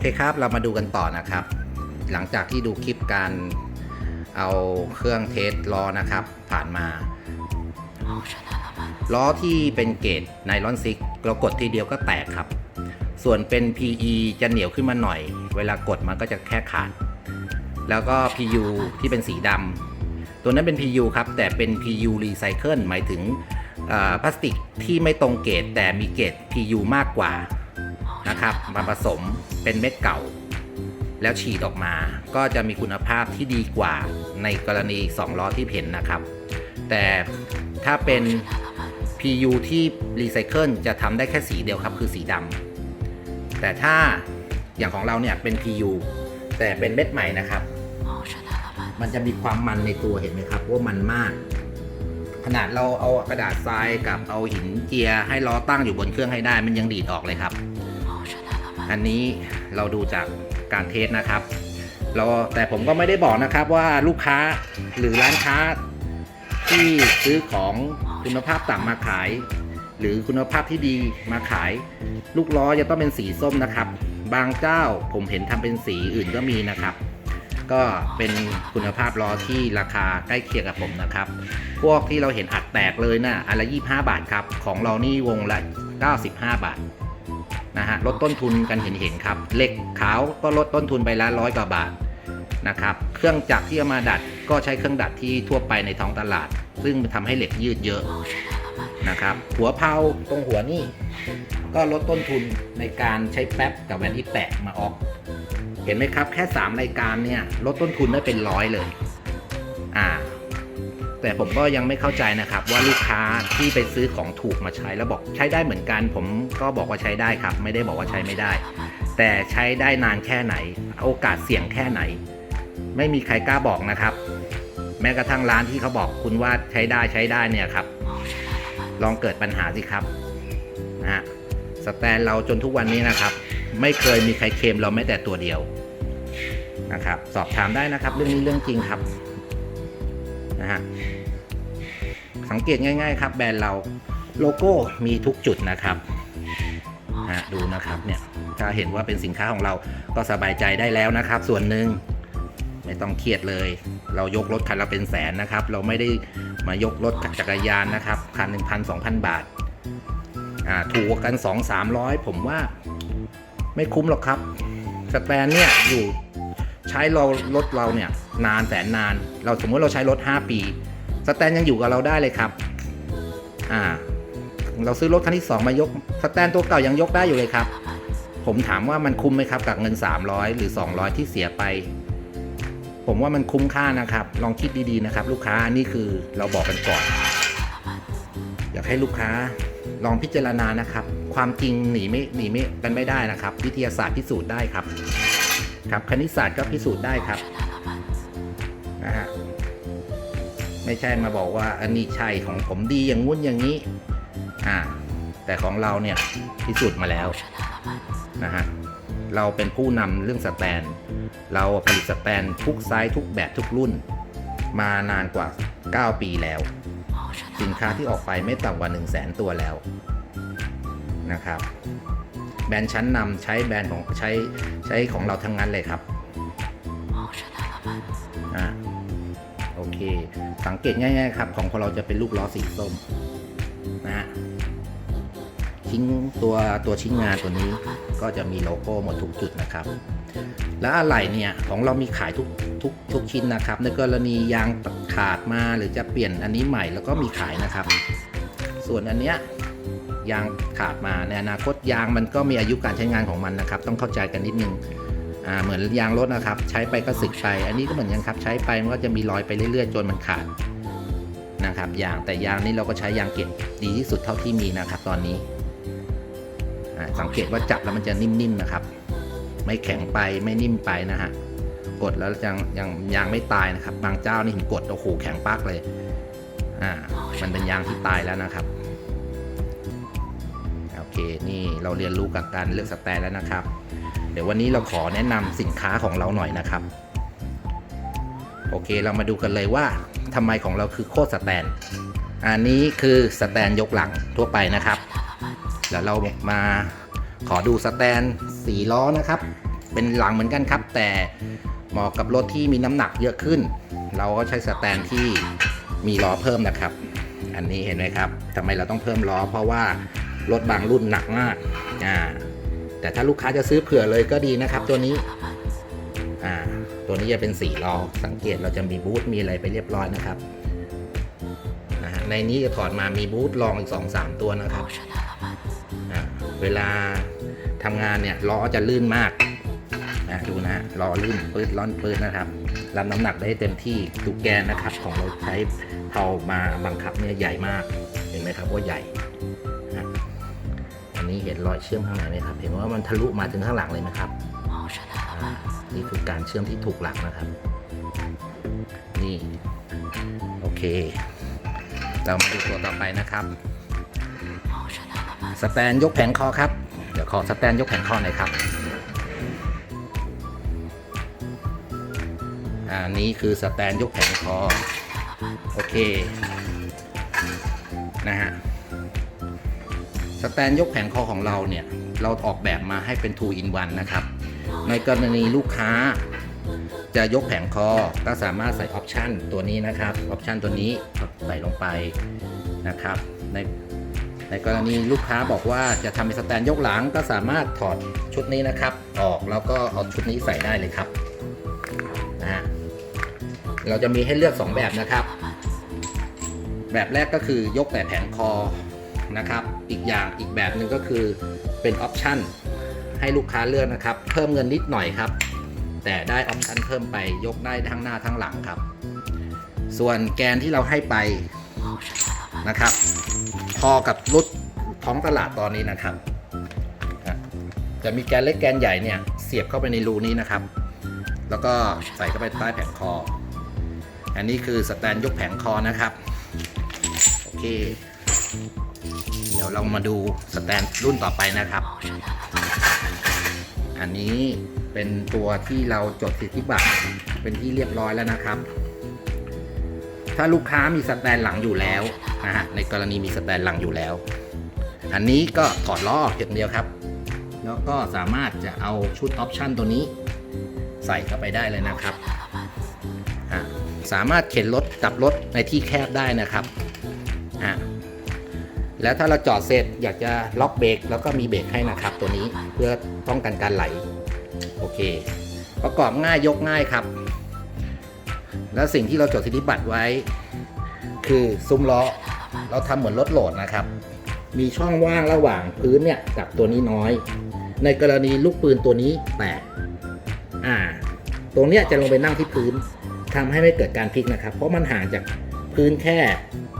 เคครับ เรามาดูกันต่อนะครับ หลังจากที่ดูคลิปการเอาเครื่องเทสล้อนะครับ ผ่านมาล้อที่เป็นเกรดไนลอนซิกเรากดทีเดียวก็แตกครับ ส่วนเป็น PE จะเหนียวขึ้นมาหน่อย เวลากดมันก็จะแค่ขาด แล้วก็ PU ที่เป็นสีดำตัวนั้นเป็น PU ครับ แต่เป็น PU Recycle หมายถึงพลาสติกที่ไม่ตรงเกรดแต่มีเกรด PU มากกว่า นะครับ มาผสมเป็นเม็ดเก่า แล้วฉีดออกมา ก็จะมีคุณภาพที่ดีกว่าในกรณี2ล้อที่เห็นนะครับ แต่ถ้าเป็น PU ที่รีไซเคิลจะทำได้แค่สีเดียวครับคือสีดำแต่ถ้าอย่างของเราเนี่ยเป็น PU แต่เป็นเม็ดใหม่นะครับ มันจะมีความมันในตัวเห็นไหมครับว่ามันมาก ขนาดเราเอากระดาษทรายกับเอาหินเจียให้ล้อตั้งอยู่บนเครื่องให้ได้ มันยังดีดออกเลยครับ อันนี้เราดูจากการเทสนะครับเราแต่ผมก็ไม่ได้บอกนะครับว่าลูกค้าหรือร้านค้าที่ซื้อของคุณภาพต่ำมาขาย หรือคุณภาพที่ดีมาขาย ลูกล้อจะต้องเป็นสีส้มนะครับ บางเจ้าผมเห็นทำเป็นสีอื่นก็มีนะครับ ก็เป็นคุณภาพล้อที่ราคาใกล้เคียงกับผมนะครับ พวกที่เราเห็นอัดแตกเลยนะอันละ25 บาทครับ ของเรานี่วงละ 95 บาท นะฮะลดต้นทุนกันเห็นเห็นๆครับเหล็กขาวก็ลดต้นทุนไปละร้อยกว่าบาทนะครับเครื่องจักรที่เอามาดัดก็ใช้เครื่องดัดที่ทั่วไปในท้องตลาด ซึ่งทำให้เหล็กยืดเยอะนะครับหัวเพาตรงหัวนี่ก็ลดต้นทุนในการใช้แป๊บกับแหวนที่แตกมาออก เห็นไหมครับ แค่ 3 รายการเนี่ยลดต้นทุนได้เป็นร้อยเลยอ่า แต่ผมก็ยังไม่เข้าใจนะครับว่าลูกค้าที่ไปซื้อของถูกมาใช้แล้วบอกใช้ได้เหมือนกัน ผมก็บอกว่าใช้ได้ครับ ไม่ได้บอกว่าใช้ไม่ได้ แต่ใช้ได้นานแค่ไหน โอกาสเสี่ยงแค่ไหน ไม่มีใครกล้าบอกนะครับ แม้กระทั่งร้านที่เขาบอกคุณว่าใช้ได้ใช้ได้เนี่ยครับ ลองเกิดปัญหาสิครับนะฮะสแตนเราจนทุกวันนี้นะครับ ไม่เคยมีใครเคมเราแม้แต่ตัวเดียวนะครับ สอบถามได้นะครับ เรื่องนี้เรื่องจริงครับ นะฮะสังเกตง่าย ๆ ครับ แบรนด์เราโลโก้มีทุกจุดนะครับฮะดูนะครับเนี่ยถ้าเห็นว่าเป็นสินค้าของเราก็สบายใจได้แล้วนะครับ ส่วนหนึ่งไม่ต้องเครียดเลย เรายกรถคันละเป็นแสนนะครับ เราไม่ได้มายกรถจักรยานนะครับคันหนึ่งพันสองพันบาทอ่าถูกกว่ากันสองสามร้อยผมว่าไม่คุ้มหรอกครับสแตนเนี่ยอยู่ ใช้เรารถเราเนี่ยนานแสนนาน เราสมมติเราใช้รถ 5 ปี สแตนยังอยู่กับเราได้เลยครับ อ่า เราซื้อรถคันที่ 2 มายก สแตนตัวเก่ายังยกได้อยู่เลยครับ ผมถามว่ามันคุ้มไหมครับกับเงิน 300 หรือ 200 ที่เสียไป ผมว่ามันคุ้มค่านะครับ ลองคิดดีๆนะครับ ลูกค้าอันนี้คือเราบอกกันก่อน อยากให้ลูกค้าลองพิจารณานะครับ ความจริงหนีไม่หนีไม่กันไม่ได้นะครับ วิทยาศาสตร์พิสูจน์ได้ครับ ครับคณิตศาสตร์ก็พิสูจน์ได้ครับนะฮะไม่ใช่มาบอกว่าอันนี้ใช่ของผมดีอย่างงุ้นอย่างนี้อ่าแต่ของเราเนี่ยพิสูจน์มาแล้วนะฮะเราเป็นผู้นำเรื่องสแตน เราผลิตสแตนทุกไซส์ทุกแบบทุกรุ่น มานานกว่า 9 ปีแล้ว สินค้าที่ออกไปไม่ต่ำกว่า 1 0 0 0 0แสนตัวแล้วนะครับ แบรนด์ชั้นนำใช้แบรนด์ของใช้ใช้ของเราทั้งนั้นเลยครับอ่าโอเค สังเกตง่ายๆครับ ของของเราจะเป็นลูกล้อสีส้มนะฮะชิ้นตัวตัวชิ้นงานตัวนี้ก็จะมีโลโก้หมดทุกจุดนะครับ แล้วอะไหล่เนี่ยของเรามีขายทุกทุกทุกชิ้นนะครับ ในกรณียางขาดมาหรือจะเปลี่ยนอันนี้ใหม่แล้วก็มีขายนะครับ ส่วนอันเนี้ย ยางขาดมาในอนาคตยางมันก็มีอายุการใช้งานของมันนะครับ ต้องเข้าใจกันนิดนึงอ่าเหมือนยางรถนะครับ ใช้ไปก็สึกไป อันนี้ก็เหมือนกันครับ ใช้ไปมันก็จะมีรอยไปเรื่อยๆ จนมันขาดนะครับยางแต่ยางนี้เราก็ใช้ยางเก็บดีที่สุดเท่าที่มีนะครับตอนนี้สังเกตว่าจับแล้วมันจะนิ่มๆนะครับ ไม่แข็งไปไม่นิ่มไปนะฮะกดแล้วยังยังยางไม่ตายนะครับ บางเจ้านี่ผมกดโอ้โหแข็งปักเลยอ่ามันเป็นยางที่ตายแล้วนะครับ เคนี่เราเรียนรู้กับการเลือกสแตนแล้วนะครับ เดี๋ยววันนี้เราขอแนะนำสินค้าของเราหน่อยนะครับ โอเคเรามาดูกันเลยว่าทำไมของเราคือโคตรสแตน อันนี้คือสแตนยกหลังทั่วไปนะครับแล้วเรามาขอดูสแตนสีล้อนะครับ เป็นหลังเหมือนกันครับ แต่เหมาะกับรถที่มีน้ำหนักเยอะขึ้น เราก็ใช้สแตนที่มีล้อเพิ่มนะครับ อันนี้เห็นไหมครับทำไมเราต้องเพิ่มล้อ เพราะว่า รถบางรุ่นหนักมากอ่าแต่ถ้าลูกค้าจะซื้อเผื่อเลยก็ดีนะครับ ตัวนี้อ่าตัวนี้จะเป็นสีล้อสังเกตเราจะมีบูทมีอะไรไปเรียบร้อยนะครับนะฮะในนี้จะถอดมามีบูทรองอีก2-3ตัวนะครับอ่าเวลาทำงานเนี่ยล้อจะลื่นมากนะดูนะล้อลื่นปืดร้อนปืดนะครับรับน้ำหนักได้เต็มที่ตุกแกนนะครับ ของเราใช้เผามาบังคับเนี่ยใหญ่มากเห็นไหมครับว่าใหญ่ นนี้เห็นรอยเชื่อมข้างในไหมครับ เห็นว่ามันทะลุมาถึงข้างหลังเลยนะครับอ่านี่คือการเชื่อมที่ถูกหลักนะครับ นี่ โอเค เรามาดูตัวต่อไปนะครับสแตนยกแผงคอครับ เดี๋ยวขอสแตนยกแผงคอหน่อยครับ อันนี้คือสแตนยกแผงคอ โอเค นะฮะ สแตนยกแผงคอของเราเนี่ย เราออกแบบมาให้เป็น 2 in 1 นะครับ ในกรณีลูกค้า จะยกแผงคอก็สามารถใส่ออปชันตัวนี้นะครับออปชันตัวนี้ใส่ลงไปนะครับ ในในกรณีลูกค้าบอกว่าจะทำเป็นสแตนยกหลังก็สามารถถอดชุดนี้นะครับ ออกแล้วก็เอาชุดนี้ใส่ได้เลยครับนะฮะเราจะมีให้เลือก 2 แบบนะครับ แบบแรกก็คือยกแต่แผงคอ นะครับ อีกอย่างอีกแบบหนึ่งก็คือเป็นออปชันให้ลูกค้าเลือกนะครับ เพิ่มเงินนิดหน่อยครับ แต่ได้ออปชันเพิ่มไปยกได้ทั้งหน้าทั้งหลังครับ ส่วนแกนที่เราให้ไปนะครับ พอกับรถท้องตลาดตอนนี้นะครับจะมีแกนเล็กแกนใหญ่เนี่ยเสียบเข้าไปในรูนี้นะครับ แล้วก็ใส่เข้าไปใต้แผงคอ อันนี้คือสแตนยกแผงคอนะครับ โอเค ดี๋ยวเรามาดูสแตนรุ่นต่อไปนะครับ อันนี้เป็นตัวที่เราจดสิทธิบัตรเป็นที่เรียบร้อยแล้วนะครับ ถ้าลูกค้ามีสแตนหลังอยู่แล้วนะฮะในกรณีมีสแตนหลังอยู่แล้ว อันนี้ก็ถอดล้อออกเพียงเดียวครับ แล้วก็สามารถจะเอาชุดออปชันตัวนี้ ใส่เข้าไปได้เลยนะครับอะสามารถเข็นรถกลับรถในที่แคบได้นะครับ อะ แล้วถ้าเราจอดเสร็จอยากจะล็อกเบรกแล้วก็มีเบรกให้นะครับ ตัวนี้เพื่อป้องกันการไหล โอเค ประกอบง่ายยกง่ายครับ แล้วสิ่งที่เราจดสิทธิบัตรไว้ คือซุ้มล้อเราทำเหมือนรถโหลดนะครับ มีช่องว่างระหว่างพื้นเนี่ยกับตัวนี้น้อย ในกรณีลูกปืนตัวนี้แตกอ่า ตรงเนี้ยจะลงไปนั่งที่พื้นทำให้ไม่เกิดการพลิกนะครับ เพราะมันห่างจากพื้นแค่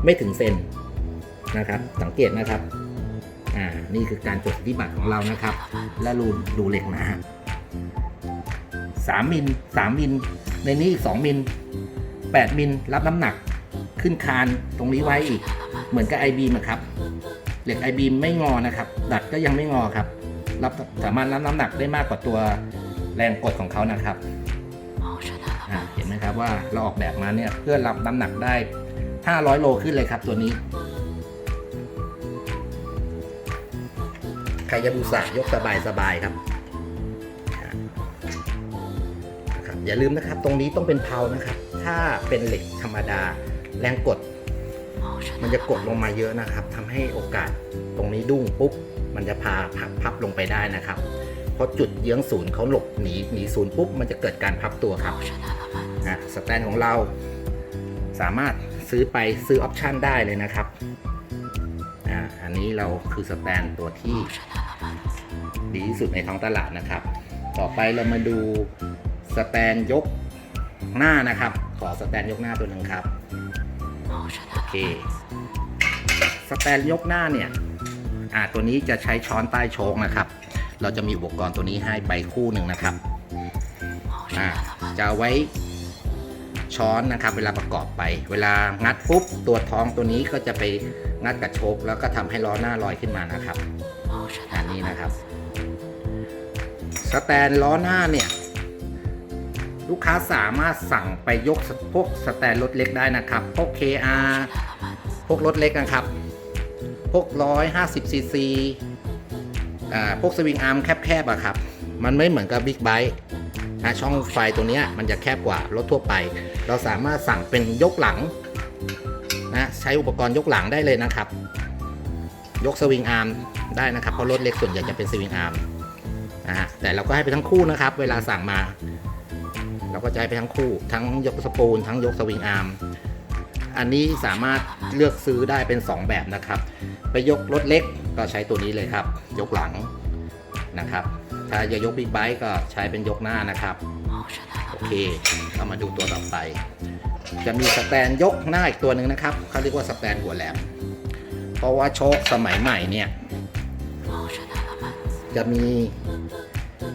ไม่ถึงเซน นะครับสังเกตนะครับอ่านี่คือการจดสิทธิบัตรของเรานะครับ และรูรูเหล็กหนาสามมิลสามมิลในนี้อีกสองมิลแปดมิลรับน้ำหนักขึ้นคานตรงนี้ไว้อีก เหมือนกับไอบีมครับเหล็กไอบีมไม่งอนะครับ ดัดก็ยังไม่งอครับรับสามารถรับน้ำหนักได้มากกว่าตัวแรงกดของเขานะครับอ่าเห็นไหมครับว่าเราออกแบบมาเนี่ยเพื่อรับน้ำหนักได้ 500 โลขึ้นเลยครับตัวนี้ ใครจะบูสายกสบายสบายๆครับนะครับ อย่าลืมนะครับ ตรงนี้ต้องเป็นเพานะครับ ถ้าเป็นเหล็กธรรมดาแรงกด มันจะกดลงมาเยอะนะครับทำให้โอกาสตรงนี้ดุ้งปุ๊บ มันจะพาพับพับลงไปได้นะครับ เพราะจุดเยื้องศูนย์เขาหลบหนีหนีศูนย์ปุ๊บ มันจะเกิดการพับตัวครับอะสแตนของเราสามารถซื้อไปซื้อออปชันได้เลยนะครับ อ่าอันนี้เราคือสแตนตัวที่ดีที่สุดในท้องตลาดนะครับ ต่อไปเรามาดูสแตนยกหน้านะครับ ขอสแตนยกหน้าตัวหนึ่งครับโอเคสแตนยกหน้าเนี่ยอ่าตัวนี้จะใช้ช้อนใต้โชคนะครับ เราจะมีอุปกรณ์ตัวนี้ให้ไปคู่หนึ่งนะครับอ่าจะเอาไว้ช้อนนะครับ เวลาประกอบไป เวลางัดปุ๊บตัวท้องตัวนี้ก็จะไป งัดกับโชคแล้วก็ทำให้ล้อหน้าลอยขึ้นมานะครับอันนี้นะครับ สแตนล้อหน้าเนี่ย ลูกค้าสามารถสั่งไปยกพวกสแตนรถเล็กได้นะครับ พวก KR พวกรถเล็กนะครับ พวก150ซีซีอ่าพวกสวิงอาร์มแคบๆอะครับ มันไม่เหมือนกับบิ๊กไบค์นะช่องไฟตัวเนี้ยมันจะแคบกว่ารถทั่วไป เราสามารถสั่งเป็นยกหลัง นะใช้อุปกรณ์ยกหลังได้เลยนะครับ ยกสวิงอาร์มได้นะครับเพราะรถเล็กส่วนใหญ่จะเป็นสวิงอาร์มนะฮะแต่เราก็ให้ไปทั้งคู่นะครับ เวลาสั่งมา เราก็จะให้ไปทั้งคู่ ทั้งยกสปูลทั้งยกสวิงอาร์มอันนี้สามารถเลือกซื้อได้เป็น 2 แบบนะครับ ไปยกรถเล็กก็ใช้ตัวนี้เลยครับ ยกหลังนะครับ ถ้าจะยกบิ๊กไบค์ก็ใช้เป็นยกหน้านะครับ โอเคเรามาดูตัวต่อไป จะมีสแตนยกหน้าอีกตัวหนึ่งนะครับเขาเรียกว่าสแตนหัวแหลมเพราะว่าโชคสมัยใหม่เนี่ยจะมี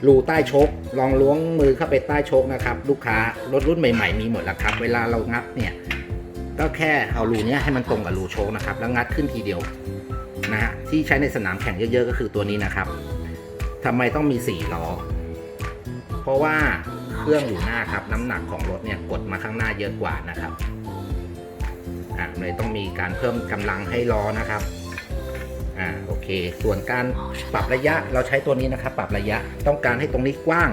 รูใต้โชคลองล้วงมือเข้าไปใต้โชคนะครับ ลูกค้ารถรุ่นใหม่ ๆ มีหมดแล้วครับ เวลาเรางัดเนี่ย ก็แค่เอารูนี้ให้มันตรงกับรูโชคนะครับ แล้วงัดขึ้นทีเดียวนะฮะที่ใช้ในสนามแข่งเยอะ ๆ ก็คือตัวนี้นะครับทำไมต้องมีสี่ล้อเพราะว่า เครื่องอยู่หน้าครับ น้ำหนักของรถเนี่ยกดมาข้างหน้าเยอะกว่านะครับอ่าเลยต้องมีการเพิ่มกำลังให้ล้อนะครับอ่าโอเค ส่วนการปรับระยะเราใช้ตัวนี้นะครับ ปรับระยะต้องการให้ตรงนี้กว้าง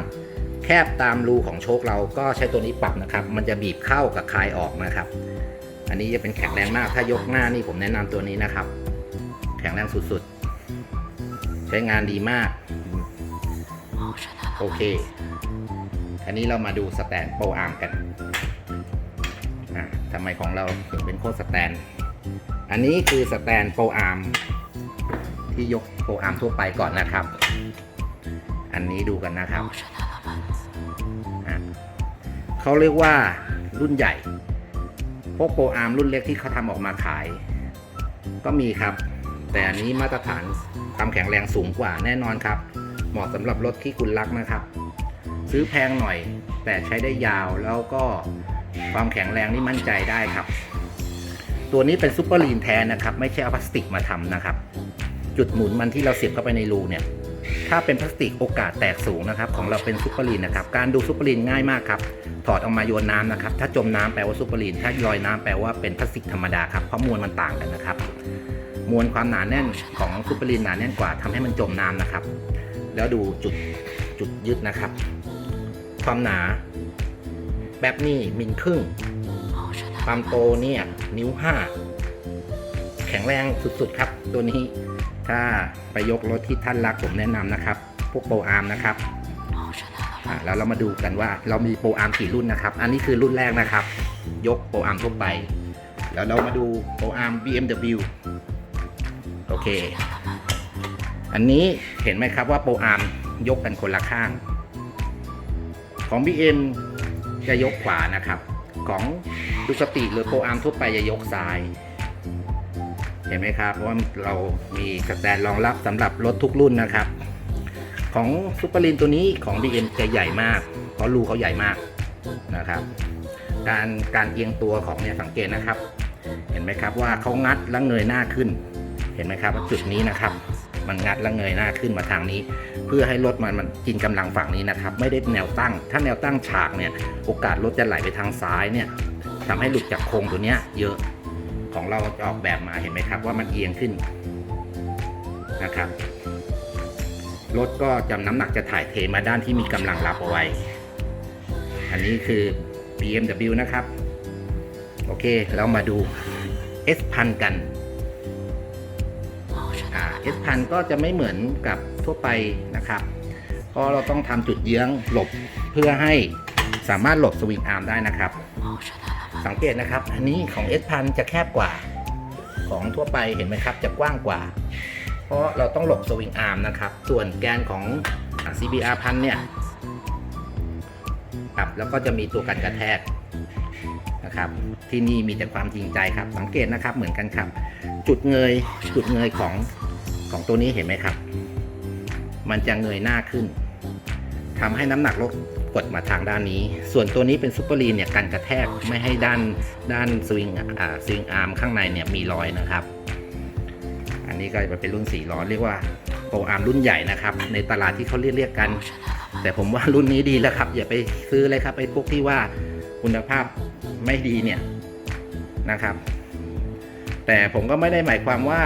แคบตามรูของโชคเราก็ใช้ตัวนี้ปรับนะครับ มันจะบีบเข้ากับคลายออกนะครับ อันนี้จะเป็นแข็งแรงมากถ้ายกหน้านี่ผมแนะนำตัวนี้นะครับ แข็งแรงสุดๆ ใช้งานดีมากโอเค อันนี้เรามาดูสแตนโปรอาร์มกันอะทำไมของเราถึงเป็นโคตรสแตน อันนี้คือสแตนโปรอาร์มที่ยกโปรอาร์มทั่วไปก่อนนะครับ อันนี้ดูกันนะครับอะเขาเรียกว่ารุ่นใหญ่ พวกโปรอาร์มรุ่นเล็กที่เขาทำออกมาขาย ก็มีครับ แต่อันนี้มาตรฐานความแข็งแรงสูงกว่าแน่นอนครับ เหมาะสำหรับรถที่คุณรักนะครับ ซื้อแพงหน่อย แต่ใช้ได้ยาวแล้วก็ความแข็งแรงนี่มั่นใจได้ครับ ตัวนี้เป็นซูเปอร์ลีนแท้นะครับ ไม่ใช่เอาพลาสติกมาทำนะครับ จุดหมุนมันที่เราเสียบเข้าไปในรูเนี่ย ถ้าเป็นพลาสติกโอกาสแตกสูงนะครับ ของเราเป็นซูเปอร์ลีนนะครับ การดูซูเปอร์ลีนง่ายมากครับ ถอดออกมาโยนน้ำนะครับ ถ้าจมน้ำแปลว่าซูเปอร์ลีน ถ้าลอยน้ำแปลว่าเป็นพลาสติกธรรมดาครับ เพราะมวลมันต่างกันนะครับ มวลความหนาแน่นของซูเปอร์ลีนหนาแน่นกว่าทำให้มันจมน้ำนะครับ แล้วดูจุดจุดยึดนะครับ ความหนา แบบนี้มิลครึ่ง ความโตเนี่ย นิ้วห้าแข็งแรงสุดๆครับ ตัวนี้ถ้าไปยกรถที่ท่านรักผมแนะนำนะครับ พวกโปรอาร์มนะครับอะแล้วเรามาดูกันว่าเรามีโปรอาร์มกี่รุ่นนะครับ อันนี้คือรุ่นแรกนะครับ ยกโปรอาร์มทั่วไป แล้วเรามาดูโปรอาร์ม BMW โอเค อันนี้เห็นไหมครับว่าโปรอาร์มยกกันคนละข้าง ของ BM จะยกขวานะครับ ของดูสติหรือโปรอาร์มทั่วไปจะยกซ้าย เห็นไหมครับ เพราะว่าเรามีสแตนรองรับสำหรับรถทุกรุ่นนะครับ ของซูเปอร์ลินตัวนี้ของ BM จะใหญ่มาก เพราะรูเขาใหญ่มากนะครับ การการเอียงตัวของเนี่ยสังเกตนะครับ เห็นไหมครับว่าเขางัดแล้วเงยหน้าขึ้น เห็นไหมครับว่าจุดนี้นะครับ มันงัดแล้วเงยหน้าขึ้นมาทางนี้ เพื่อให้รถมันมันกินกำลังฝั่งนี้นะครับ ไม่ได้แนวตั้ง ถ้าแนวตั้งฉากเนี่ย โอกาสรถจะไหลไปทางซ้ายเนี่ยทำให้หลุดจากโครงตัวเนี้ยเยอะของเราจะออกแบบมาเห็นไหมครับ ว่ามันเอียงขึ้นนะครับรถก็จำน้ำหนักจะถ่ายเทมาด้านที่มีกำลังรับเอาไว้ อันนี้คือ BMW นะครับ โอเค เรามาดู S พันกัน อ่า S พันก็จะไม่เหมือนกับทั่วไปนะครับเพราะเราต้องทำจุดเยื้องหลบเพื่อให้สามารถหลบสวิงอาร์มได้นะครับ สังเกตนะครับ อันนี้ของ S พันจะแคบกว่า ของทั่วไปเห็นไหมครับ จะกว้างกว่า เพราะเราต้องหลบสวิงอาร์มนะครับ ส่วนแกนของ CBR พันเนี่ยครับแล้วก็จะมีตัวกันกระแทกนะครับ ที่นี่มีแต่ความจริงใจครับ สังเกตนะครับเหมือนกันครับ จุดเงยจุดเงยของ ของตัวนี้เห็นไหมครับ มันจะเงยหน้าขึ้นทำให้น้ำหนักรถกดมาทางด้านนี้ ส่วนตัวนี้เป็นซูเปอร์ลีนเนี่ยกันกระแทกไม่ให้ด้านด้านสวิงอ่าสวิงอาร์มข้างในเนี่ยมีรอยนะครับ อันนี้ก็จะเป็นรุ่น4ล้อเรียกว่าโปรอาร์มรุ่นใหญ่นะครับ ในตลาดที่เขาเรียกเรียกกัน แต่ผมว่ารุ่นนี้ดีแล้วครับ อย่าไปซื้อเลยครับไอ้พวกที่ว่าคุณภาพไม่ดีเนี่ยนะครับ แต่ผมก็ไม่ได้หมายความว่า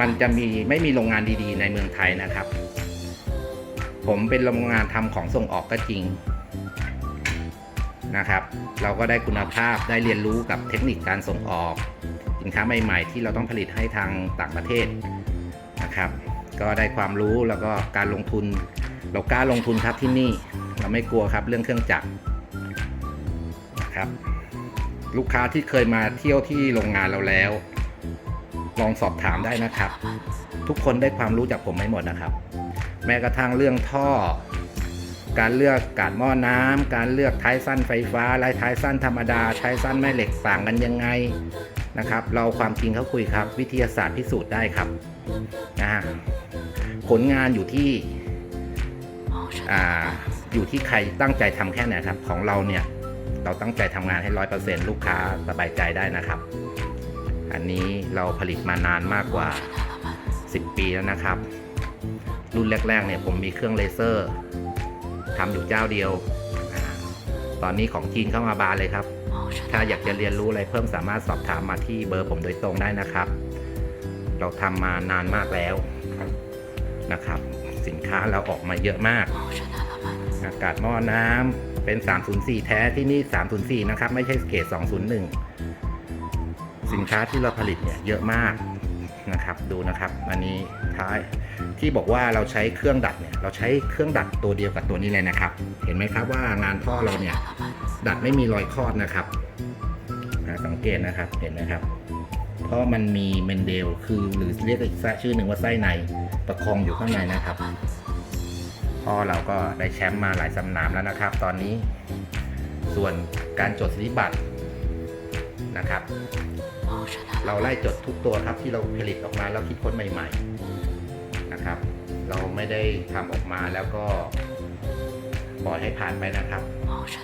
มันจะมีไม่มีโรงงานดีๆ ในเมืองไทยนะครับ ผมเป็นโรงงานทำของส่งออกก็จริงนะครับ เราก็ได้คุณภาพได้เรียนรู้กับเทคนิคการส่งออก สินค้าใหม่ ๆ ที่เราต้องผลิตให้ทางต่างประเทศนะครับ ก็ได้ความรู้แล้วก็การลงทุน เรากล้าลงทุนครับที่นี่เราไม่กลัวครับเรื่องเครื่องจักรนะครับ ลูกค้าที่เคยมาเที่ยวที่โรงงานเราแล้ว ลองสอบถามได้นะครับ ทุกคนได้ความรู้จากผมไม่หมดนะครับ แม้กระทั่งเรื่องท่อ การเลือกการหม้อน้ำการเลือกท้ายสั้นไฟฟ้าลายท้ายสั้นธรรมดาท้ายสั้นแม่เหล็กต่างกันยังไงนะครับ เราความจริงเขาคุยครับ วิทยาศาสตร์พิสูจน์ได้ครับนะฮะผลงานอยู่ที่อ่าอยู่ที่ใครตั้งใจทำแค่ไหนครับ ของเราเนี่ยเราตั้งใจทำงานให้ร้อยเปอร์เซ็นลูกค้าสบายใจได้นะครับ อันนี้เราผลิตมานานมากกว่า 10 ปีแล้วนะครับ รุ่นแรกๆเนี่ยผมมีเครื่องเลเซอร์ทำอยู่เจ้าเดียว ตอนนี้ของจีนเข้ามาบานเลยครับ ถ้าอยากจะเรียนรู้อะไรเพิ่มสามารถสอบถามมาที่เบอร์ผมโดยตรงได้นะครับ เราทำมานานมากแล้วนะครับ สินค้าเราออกมาเยอะมาก อากาศหม้อน้ำเป็น 304 แท้ที่นี่ 304 นะครับ ไม่ใช่เกรด201 สินค้าที่เราผลิตเนี่ยเยอะมากนะครับดูนะครับอันนี้ท้ายที่บอกว่าเราใช้เครื่องดัดเนี่ยเราใช้เครื่องดัดตัวเดียวกับตัวนี้เลยนะครับ เห็นไหมครับว่างานท่อเราเนี่ยดัดไม่มีรอยคลอดนะครับสังเกตนะครับเห็นไหมครับ เพราะมันมีเมนเดลคือหรือเรียกอีกชื่อหนึ่งว่าไส้ในประคองอยู่ข้างในนะครับพ่อเราก็ได้แชมป์มาหลายสนามแล้วนะครับ ตอนนี้ส่วนการจดสิทธิบัตร นะครับ เราไล่จดทุกตัวครับที่เราผลิตออกมาแล้วคิดค้นใหม่ ๆนะครับ เราไม่ได้ทำออกมาแล้วก็ปล่อยให้ผ่านไปนะครับ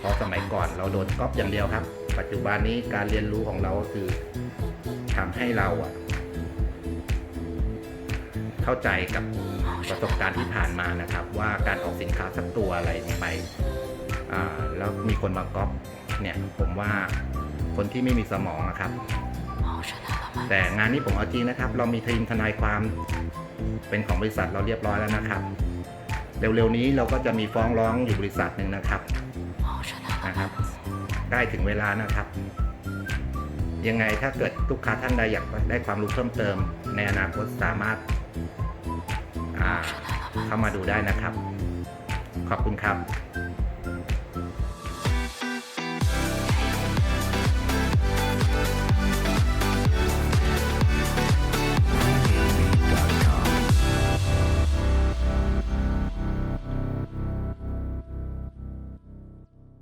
เพราะสมัยก่อนเราโดนก๊อปอย่างเดียวครับ ปัจจุบันนี้การเรียนรู้ของเราก็คือทำให้เราอะเข้าใจกับประสบการณ์ที่ผ่านมานะครับ ว่าการออกสินค้าสักตัวอะไรไปอ่าแล้วมีคนมาก๊อปเนี่ยผมว่า คนที่ไม่มีสมองนะครับ แต่งานนี้ผมเอาจริงนะครับ เรามีทีมทนายความเป็นของบริษัทเราเรียบร้อยแล้วนะครับ เร็วๆนี้เราก็จะมีฟ้องร้องอยู่บริษัทหนึ่งนะครับนะครับใกล้ถึงเวลานะครับ ยังไงถ้าเกิดลูกค้าท่านใดอยากได้ความรู้เพิ่มเติม ในอนาคตสามารถอ่าเข้ามาดูได้นะครับ ขอบคุณครับ